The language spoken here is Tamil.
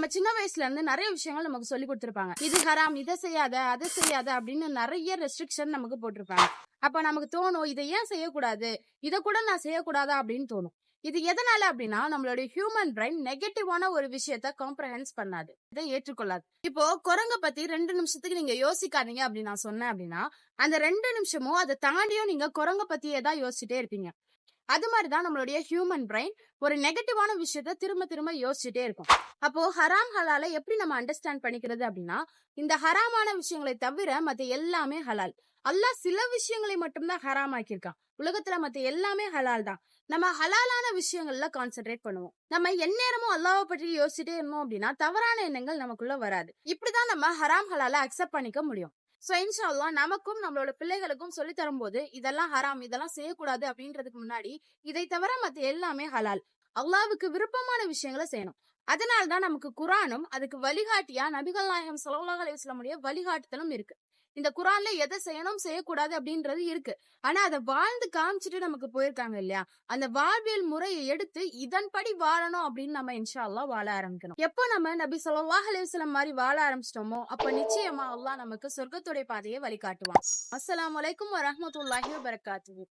நம்ம சின்ன வயசுல இருந்து நிறைய விஷயங்கள் நமக்கு சொல்லி கொடுத்துருப்பாங்க. இது ஹராம் இதை செய்யாத அதை செய்யாத அப்படின்னு நிறைய ரெஸ்ட்ரிக்ஷன் நமக்கு போட்டிருப்பாங்க. அப்ப நமக்கு தோணும் இதை ஏன் செய்யக்கூடாது? இதை கூட நான் செய்யக்கூடாதா அப்படின்னு தோணும். இது எதனால அப்படின்னா நம்மளுடைய ஹியூமன் பிரைன் நெகட்டிவான ஒரு விஷயத்த காம்ப்ரஹென்ஸ் பண்ணாது. இதை ஏற்றுக்கொள்ளாது. இப்போ குரங்க பத்தி ரெண்டு நிமிஷத்துக்கு நீங்க யோசிக்காதீங்க அப்படின்னு நான் சொன்னேன் அப்படின்னா அந்த ரெண்டு நிமிஷமும் அதை தாண்டியும் நீங்க குரங்க பத்தியே தான் யோசிச்சுட்டே இருப்பீங்க. அது மாதிரி தான் நம்மளுடைய ஹியூமன் பிரெயின் ஒரு நெகட்டிவான விஷயத்த திரும்ப திரும்ப யோசிச்சுட்டே இருக்கும். அப்போ ஹராம் ஹலால எப்படி நம்ம அண்டர்ஸ்டாண்ட் பண்ணிக்கிறது அப்படின்னா இந்த ஹராமான விஷயங்களை தவிர மத்த எல்லாமே ஹலால் அல்லாஹ் சில விஷயங்களை மட்டும்தான் ஹராம் ஆக்கியிருக்கான். உலகத்துல மத்த எல்லாமே ஹலால் தான். நம்ம ஹலாலான விஷயங்கள்ல கான்சென்ட்ரேட் பண்ணுவோம். நம்ம எந்நேரமும் அல்லாவை பற்றி யோசிச்சுட்டே இருந்தோம் அப்படின்னா தவறான எண்ணங்கள் நமக்குள்ள வராது. இப்படிதான் நம்ம ஹராம் ஹலால அக்செப்ட் பண்ணிக்க முடியும். சோ இன்ஷால்லா நமக்கும் நம்மளோட பிள்ளைகளுக்கும் சொல்லி தரும்போது இதெல்லாம் ஹராம் இதெல்லாம் செய்யக்கூடாது அப்படின்றதுக்கு முன்னாடி இதை தவிர மத்த எல்லாமே ஹலால். அல்லாவுக்கு விருப்பமான விஷயங்களை செய்யணும். அதனால தான் நமக்கு குரானும் அதுக்கு வழிகாட்டியா நபிகள் நாயகம் ஸல்லல்லாஹு அலைஹி வழிகாட்டுதலும் இருக்கு. இந்த குரான்ல எதை செய்யணும் செய்யக்கூடாது அப்படின்றது இருக்கு. ஆனா அதை வாழ்ந்து காமிச்சிட்டு நமக்கு போயிருக்காங்க இல்லையா? அந்த வாழ்வியல் முறையை எடுத்து இதன்படி வாழணும் அப்படின்னு நம்ம இன்ஷா அல்லாஹ் வாழ ஆரம்பிக்கணும். எப்போ நம்ம நபி சொல்லாஹ் அலைஹி மாதிரி வாழ ஆரம்பிச்சிட்டோமோ அப்ப நிச்சயமா அல்லாஹ் நமக்கு சொர்க்கத்துடைய பாதையை வழிகாட்டுவான். அஸ்லாம் அலைக்கும் வரமத்துல்லாஹி வரகாத்து